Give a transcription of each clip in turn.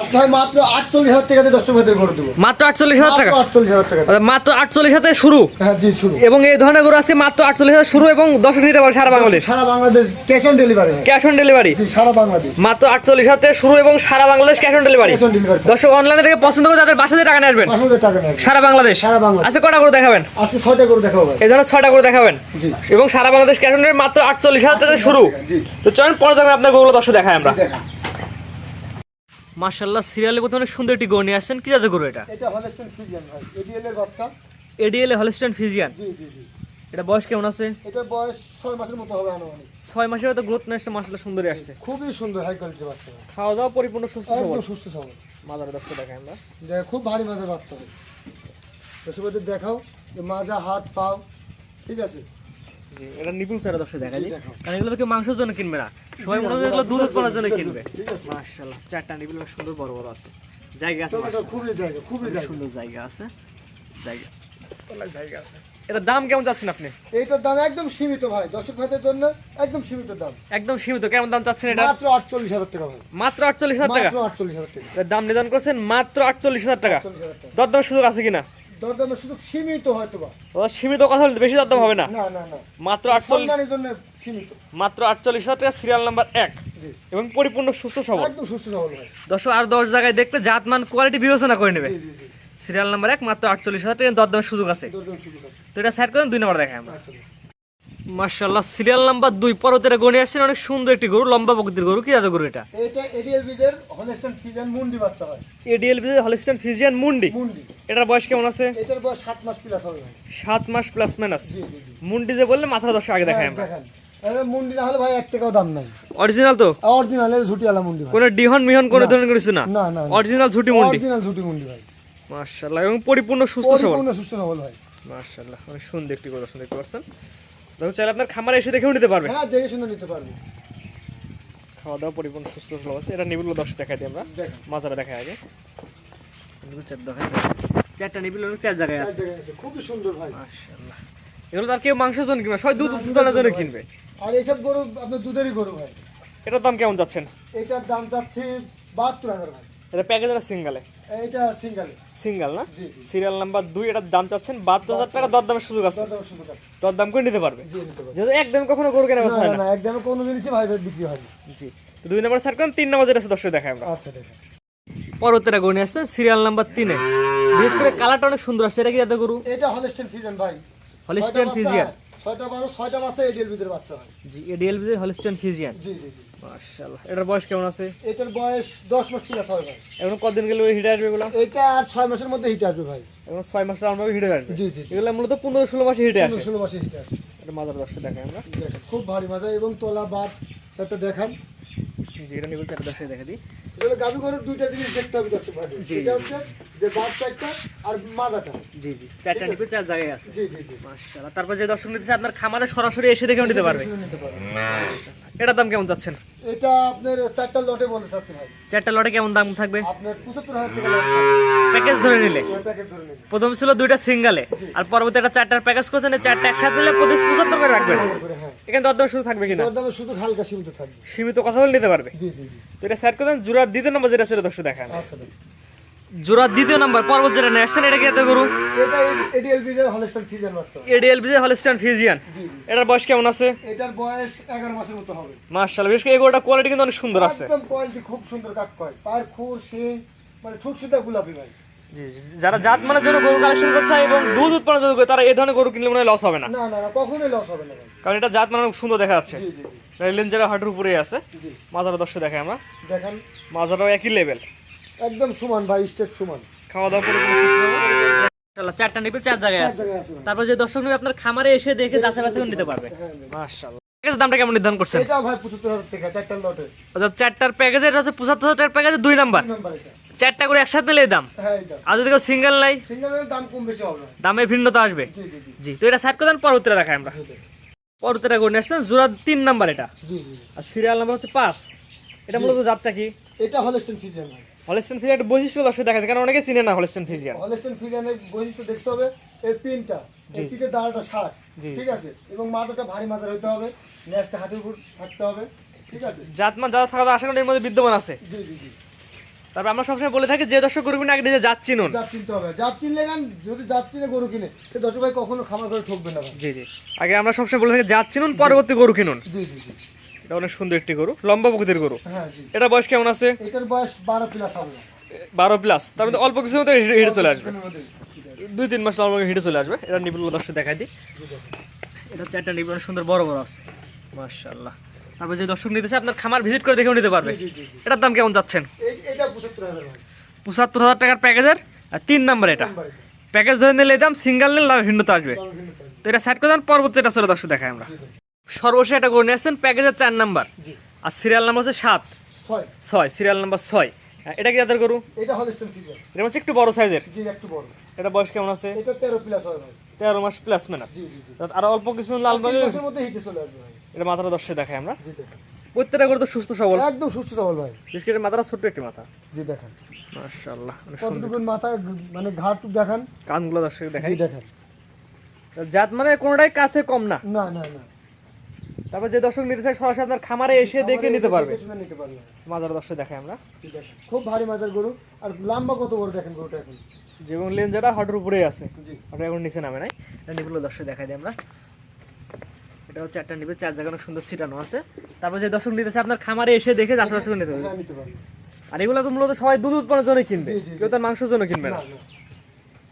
আজকে ভাই মাত্র আটচল্লিশ হাজার টাকাতে দর্শক ভাইদের করে দেবো। মাত্র আটচল্লিশ হাজার টাকা? আটচল্লিশ হাজার টাকা। মাত্র আটচল্লিশ হাজার শুরু? হ্যাঁ জি শুরু। এবং এই ধরনের গরু আজকে মাত্র আটচল্লিশ হাজার শুরু এবং দশ নিতে পারে সারা বাংলাদেশ? সারা Bangladesh cash on delivery cash on delivery সারা বাংলাদেশ। মাত্র আটচল্লিশ হাজার শুরু এবং সারা Bangladesh cash on delivery Cash on delivery। দর্শক অনলাইনে থেকে পছন্দ করে তাদের বাসাতে টাকা নিয়ে আসবেন। সারা বাংলাদেশ? সারা বাংলাদেশ। আজকে কটা করে দেখাবেন? আজকে ছয়টা করে দেখাবো ভাই। এই ধরনের ছয়টা করে দেখাবেন। এবং সারা বাংলাদেশ ক্যাশ অন ডেলিভারি মাত্র আটচল্লিশ হাজার টাকা শুরু। তো চলেন পরে যাবেন আপনার গরুগুলো দর্শক দেখাই আমরা। দেখা সিরিয়ালের মধ্যে অনেক সুন্দর একটি গরু নিয়ে আসছেন। কি জাতের গরু এটা? এটা হলস্টেন ফিজিয়ান ভাই এডিএল এর বাচ্চা। এডিএল হলিস্টান ফিজিয়ান জি জি জি। এটা বয়স কেমন আছে? এটার বয়স ছয় মাসের মতো হবে আনুমানিক। ছয় মাসের হয়তো গ্রোথ নেসটা মার্শাল্লাহ সুন্দরই আসছে। খুবই সুন্দর হাই কোয়ালিটির বাচ্চা। খাওয়া দাওয়া পরিপূর্ণ সুস্থ সবল? একদম সুস্থ সবল। মাদার দর্শক দেখাই আমরা। দেখ খুব ভারী মাঝের বাচ্চা। দর্শক দেখাও যে মাজা হাত পাও ঠিক আছে? এটা নিপুল চারা দর্শক দেখা যায় কারণ এগুলো তো কেউ মাংসের জন্য কিনবে না। সবাই মনে হয় এগুলো দুধ উৎপাদনের জন্য কিনবে। চারটা নিপুল সুন্দর বড় বড় আছে। জায়গা আছে খুবই জায়গা খুবই সুন্দর জায়গা আছে। জায়গা। জায়গা আছে। এটা দাম কেমন যাচ্ছেন আপনি? এইটার দাম একদম সীমিত ভাই দর্শক ভাইদের জন্য একদম সীমিত দাম। একদম সীমিত কেমন দাম চাচ্ছেন এটা? মাত্র আটচল্লিশ হাজার টাকা ভাই। মাত্র আটচল্লিশ হাজার টাকা? মাত্র আটচল্লিশ হাজার টাকা। দাম নির্ধারণ করছেন মাত্র আটচল্লিশ হাজার টাকা। টাকা। সুযোগ আছে কিনা? দরদামের সীমিত হয়তো বা ও সীমিত কথা বলতে বেশি দরদাম হবে না? না না না। মাত্র আটচল্লিশ জন্য সীমিত। মাত্র আটচল্লিশ হাজার টাকা সিরিয়াল নাম্বার এক। এবং পরিপূর্ণ সুস্থ সবল। একদম সুস্থ সবল ভাই। দর্শক আর দশ জায়গায় দেখলে জাতমান কোয়ালিটি বিবেচনা করে নেবে। সিরিয়াল নাম্বার এক মাত্র আটচল্লিশ হাজার টাকা দরদামের সুযোগ আছে। তো এটা সাইড করেন দুই নম্বর আমরা। আচ্ছা সিরিয়াল নাম্বার দুই পর্বতের গণে আসছেন অনেক সুন্দর একটি গরু লম্বা প্রকৃতির গরু কি জাতের গরু এটা? এটা এডিএল বীজের হলস্টাইন ফিজিয়ান মুন্ডি বাচ্চা ভাই এডিএল বিজের হলিস্টান ফিজিয়ান মুন্ডি? মুন্ডি। এটার বয়স কেমন আছে? এটার বয়স সাত মাস প্লাস হবে ভাই। সাত মাস প্লাস মাইনাস জি জি মুন্ডি যে বললে মাথা দশ আগে দেখাই হ্যাঁ, আমরা। মুন্ডি না হলে ভাই এক টাকাও দাম নাই। অরিজিনাল তো? অরিজিনাল ঝুটিওয়ালা মুন্ডি ভাই। কোনো ডিহন মিহন কোনো ধরনের কিছু না? না না অরিজিনাল ঝুটি মুন্ডি? অরিজিনাল ঝুটি মুন্ডি ভাই। মার্শাল্লাহ এবং পরিপূর্ণ সুস্থ সবল। পরিপূর্ণ সুস্থ সবল ভাই। মার্শাল্লাহ অনেক সুন্দর একটি গরু দর্শন দেখতে দেখুন চাইলে আপনার খামারে এসে দেখেও নিতে পারবে। হ্যাঁ দেখে শুনে নিতে পারবি। খাওয়া দাওয়া পরিপূর্ণ সুস্থ সবল আছে। এটা নিবিল দশ দেখাই দিই আমরা। মাজারা দেখাই আগে। চার দেখাই চারটা নিবিল চার জায়গায় আছে। খুবই সুন্দর ভাই। মার্শাল্লাহ এগুলো তার কেউ মাংসের জন্য কিনবে সবাই দুধ উৎপাদনের জন্য কিনবে। আর এইসব গরু আপনার দুধেরই গরু ভাই। এটার দাম কেমন যাচ্ছেন? এটার দাম চাচ্ছি বাহাত্তর হাজার ভাই। এটা প্যাকেজ না সিঙ্গালে? এইটা সিঙ্গেল। সিঙ্গেল না? সিরিয়াল নাম্বার দুই এটার দাম চাচ্ছেন বাহাত্তর হাজার টাকা দরদামের সুযোগ আছে। দরদাম আছে। করে নিতে পারবে? যেহেতু একদম কখনো গরু কেনা হয় না একদমই কোনো জিনিসই ভাই বিক্রি হয়নি জি। তো দুই নম্বর সার করেন তিন নম্বর যেটা আছে দর্শক দেখাই আমরা। আচ্ছা দেখেন। পরবর্তীটা গরু নিয়ে আসছে সিরিয়াল নাম্বার তিনে। বিশেষ করে কালারটা অনেক সুন্দর আসছে এটা কি যাতে গরু? এটা হলস্টেন ফিজিয়ান ভাই। ফিজিয়ান বাচ্চা, ছয়টা বাচ্চা ছয়টা বাচ্চা এডিএল বীজের বাচ্চা হয়। জি এডিএল হলিস্টিয়ান ফিজিয়ান জি জি জি। মাশাআল্লাহ। এটার বয়স কেমন আছে? এটার বয়স দশ মাস প্লাস হবে ভাই। এখন কতদিন গেলে হিটে আসবে এগুলো? এটা আর ছয় মাসের মধ্যে হিটে আসবে ভাই। এখন ছয় মাস রাউন্ড হিটে আসবে? জি জি এগুলো মূলত পনেরো ষোলো মাসে হিটে আসে। ষোলো মাসে হিটে আসবে এটা মাদার দর্শক দেখাই আমরা। খুব ভারী মজা এবং তোলা বাট চারটা দেখান। জি এটা নিবল চারটা দেখে দিই। এগুলো গাভী ঘরের দুইটা জিনিস দেখতে হবে দর্শক ভাই। এটা হচ্ছে যে বাট চারটা আর মাদাটা জি জি চারটা নিবে চার জায়গায় আছে। জি জি জি। মাশাআল্লাহ। তারপর যে দর্শক নিতেছে আপনার খামারে সরাসরি এসে দেখেও নিতে পারবে। শুনে নিতে পারবে। এটার দাম কেমন যাচ্ছেন এটা আপনার চারটা লটে বলে চাচ্ছে ভাই। চারটা লটে কেমন দাম থাকবে? আপনার পঁচাত্তর হাজার টাকা প্যাকেজ ধরে নিলে? প্যাকেজ ধরে নেবেন প্রথম ছিল দুইটা সিঙ্গালে। আর পরবর্তী একটা চারটার প্যাকেজ করছেন চারটা একসাথে নিলে প্রতি পঁচাত্তর করে রাখবেন। হ্যাঁ। এখানে দরদাম শুধু থাকবে কিনা? শুধু হালকা সীমিত থাকবে। সীমিত কথা বলে নিতে পারবে। জি জি জি। তো এটা দেন জোড়া দ্বিতীয় নম্বর যেটা সেটা দর্শক দেখান। আচ্ছা জোড়া দ্বিতীয় নাম্বার পর্বত যেটা নিয়ে আসছেন এটা কি এত গরু? এটা এডিএল বীজের হলস্টাইন ফিজিয়ান বাচ্চা। এডিএল এটার বয়স কেমন আছে? এটার বয়স এগারো মাসের মতো হবে। বিশেষ করে এই গরুটা কোয়ালিটি কিন্তু অনেক সুন্দর আছে। একদম কোয়ালিটি খুব সুন্দর কাজ করে পায়ের খুর শিং মানে ঠুট সুতা গোলাপি ভাই। যারা জাত মানের জন্য গরু কালেকশন চায় এবং দুধ উৎপাদনের জন্য তারা এই ধরনের গরু কিনলে মনে হয় লস হবে না। না না কখনোই লস হবে না কারণ এটা জাত মানে সুন্দর দেখা যাচ্ছে। জি হাটের উপরেই আছে। জি। মাজারা দর্শক দেখাই আমরা। দেখেন। মাজারাও একই লেভেল একদম সমান ভাই স্টেপ সমান। খাওয়া দাওয়া করে ইনশাআল্লাহ, চারটা নিবে চার জায়গায় আছে। তারপর যে দর্শক নিবে আপনার খামারে এসে দেখে যাচাই বাছাই করে নিতে পারবে। হ্যাঁ, মাশাআল্লাহ। প্যাকেজ দামটা কেমন নির্ধারণ করছেন? ভাই টাকা লটে চারটার প্যাকেজে এটা হচ্ছে প্যাকেজে দুই নাম্বার। তিন নাম্বার এটা। চারটা করে একসাথে নিলে দাম। হ্যাঁ আর যদি কেউ সিঙ্গেল নাই সিঙ্গেলের দাম কম বেশি হবে। দামে ভিন্নতা আসবে। জি জি জি। জি তো এটা সাইড করে দেন পরবর্তীটা দেখাই আমরা। করে নিয়ে আসছেন জোড়া তিন নাম্বার এটা। আর সিরিয়াল নাম্বার হচ্ছে পাঁচ। এটা মূলত জাতটা কি? এটা হলস্টেন ফিজিয়ান ভাই। হলিস্টেন ফিজিয়ান একটা বৈশিষ্ট্য দর্শক দেখা যায় কারণ অনেকে চিনে না হলিস্টেন ফিজিয়ান হলস্টেন ফিজিয়ানের বৈশিষ্ট্য দেখতে হবে এর পিনটা পিঠের দাঁড়াটা ষাট ঠিক আছে? এবং মাথাটা ভারী মাথার হইতে হবে ন্যাসটা হাঁটুর উপর থাকতে হবে ঠিক আছে? জাতমান যারা থাকা আশা করি এর মধ্যে বিদ্যমান আছে। জি জি জি। তারপর আমরা সবসময় বলে থাকি যে দর্শক গরু কিনে আগে নিজে যাচ্ছি নুন জাত চিনতে হবে। জাত চিনলে গান যদি জাত চিনে গরু কিনে সে দর্শক ভাই কখনো খামার করে ঠকবে না জি জি। আগে আমরা সবসময় বলে থাকি যাচ্ছি নুন পরবর্তী গরু কিনুন। জি জি জি। এটা অনেক সুন্দর একটি গরু লম্বা প্রকৃতির গরু। হ্যাঁ এটা বয়স কেমন আছে? এটার বয়স বারো প্লাস হবে। বারো প্লাস তার মধ্যে অল্প কিছুর মধ্যে হিটে- চলে আসবে? দুই তিন মাস অল্প হিটে চলে আসবে। এটা নিপুল দর্শক দেখাই দিই। এটা চারটা নিপুল সুন্দর বড় বড় আছে। মাশাআল্লাহ। তারপর যে দর্শক নিতে চায় আপনার খামার ভিজিট করে দেখেও নিতে পারবে। এটার দাম কেমন যাচ্ছেন? পঁচাত্তর হাজার টাকার প্যাকেজের আর তিন নাম্বার এটা। প্যাকেজ ধরে নিলে দাম সিঙ্গেল নিলে ভিন্নতা আসবে। তো এটা সাইড করে দেন পরবর্তী এটা চলে দর্শক দেখাই আমরা। সর্বশেষ এটা করে নিয়ে আসছেন প্যাকেজের চার নাম্বার। আর সিরিয়াল নাম্বার হচ্ছে সাত। ছয়। সিরিয়াল নাম্বার ছয়। হ্যাঁ, এটা কি যাদের গরু? এটা হলস্টেন ফিজার এটা হচ্ছে একটু বড় সাইজের জি একটু বড়। এটা বয়স কেমন আছে? এটা তেরো প্লাস হবে ভাই। তেরো মাস প্লাস মাইনাস জি জি জি। আর অল্প কিছু লাল মাসের মধ্যে হিটে চলে আসবে ভাই। এটা মাথাটা দর্শক দেখাই আমরা। জি দেখুন। প্রত্যেকটা গরু তো সুস্থ সবল। একদম সুস্থ সবল ভাই। বিশেষ করে মাথাটা ছোট্ট একটি মাথা। জি দেখেন। মাশাআল্লাহ কতটুকু মাথা মানে ঘাট দেখান। কানগুলো দর্শক দেখাই। জি দেখেন। জাত মানে কোনোটাই কাছে কম না। না না না। তারপর যে দর্শক নিতে চায় সরাসরি আপনার খামারে এসে দেখে নিতে পারবে। নিতে পারবে। মাজার দর্শক দেখায় আমরা। খুব ভারী মাজার গরু। আর লম্বা কত বড় দেখেন গরুটা এখন? যেমন লেন যেটা হটের উপরেই আছে। ওটা এখন নিচে নামে নাই এটা নিগুলো দর্শক দেখাই দিই আমরা। এটা হচ্ছে একটা নিবে চার জায়গা অনেক সুন্দর সিটানো আছে। তারপর যে দর্শক নিতে চায় আপনার খামারে এসে দেখে চাষবাস করে নিতে হ্যাঁ পারবে। আর এগুলো তো মূলত সবাই দুধ উৎপাদনের জন্য কিনবে। কেউ তার মাংসের জন্য কিনবে না।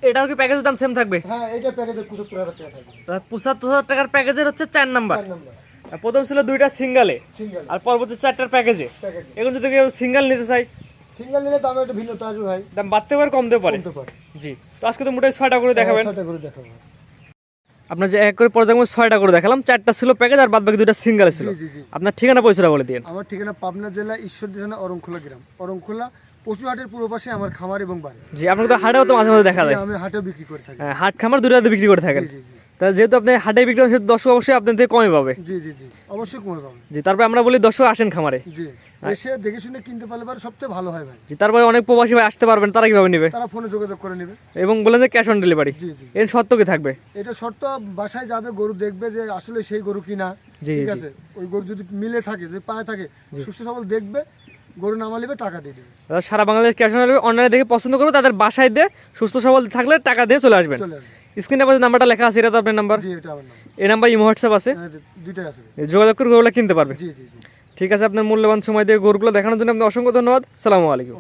এটাও কি প্যাকেজের দাম সেম থাকবে? হ্যাঁ এটা প্যাকেজে পঁচাত্তর হাজার টাকা থাকবে। পঁচাত্তর হাজার টাকার প্যাকেজের হচ্ছে চার নাম্বার। চার নম্বর। আর প্রথম ছিল দুইটা সিঙ্গালে। আর পরবর্তী চারটার প্যাকেজে। এখন যদি কেউ সিঙ্গেল নিতে চাই সিঙ্গেল নিলে দামে একটু ভিন্নতা আসবে ভাই। দাম বাড়তে পারে কমতে পারে? জি। তো আজকে তো মোটাই ছয়টা করে দেখাবেন। ছয়টা করে দেখাবো। আপনার যে এক করে পর্যায়ে ছয়টা করে দেখালাম। চারটা ছিল প্যাকেজ আর বাদ বাকি দুইটা সিঙ্গেল ছিল। আপনার ঠিকানা পয়সাটা বলে দিন আমার ঠিকানা পাবনা জেলা ঈশ্বরদী থানা অরংখোলা গ্রাম। অরংখোলা পশুহাটের পূর্ব পাশে আমার খামার এবং বাড়ি। জি আপনাকে তো হাটেও তো মাঝে মাঝে দেখা যায়। আমি হাটেও বিক্রি করে থাকি। হ্যাঁ, হাট খামার দুটাতে বিক্রি করে থাকেন। জি জি জি তা যেহেতু আপনি হাটে বিক্রি করেন সেহেতু দর্শক অবশ্যই আপনার থেকে কমে পাবে। জি জি জি অবশ্যই কমে পাবে। জি তারপরে আমরা বলি দর্শক আসেন খামারে। জি এসে দেখে শুনে কিনতে পারলে পরে সবচেয়ে ভালো হয় ভাই। জি তারপরে অনেক প্রবাসী ভাই আসতে পারবেন তারা কীভাবে নেবে? তারা ফোনে যোগাযোগ করে নেবে। এবং বলেন যে ক্যাশ অন ডেলিভারি জি জি এর সত্য কি থাকবে? এটা শর্ত বাসায় যাবে গরু দেখবে যে আসলে সেই গরু কিনা ঠিক আছে? ওই গরু যদি মিলে থাকে যদি পায়ে থাকে সুস্থ সবল দেখবে গরু নামালিবে টাকা দিয়ে দেবে। সারা বাংলাদেশ ক্যাশ অন ডেলিভারি অনলাইনে দেখে পছন্দ করবে তাদের বাসায় দিয়ে সুস্থ সবল থাকলে টাকা দিয়ে চলে আসবেন। চলে আসবে স্ক্রিনে পাশে নাম্বারটা লেখা আছে এটা তো আপনার নাম্বার। এই নাম্বার ইমো হোয়াটসঅ্যাপ আছে। হ্যাঁ, যোগাযোগ করে গরুগুলো কিনতে পারবে। ঠিক আছে আপনার মূল্যবান সময় দিয়ে গরুগুলো দেখানোর জন্য আপনার অসংখ্য ধন্যবাদ। সালামু আলাইকুম।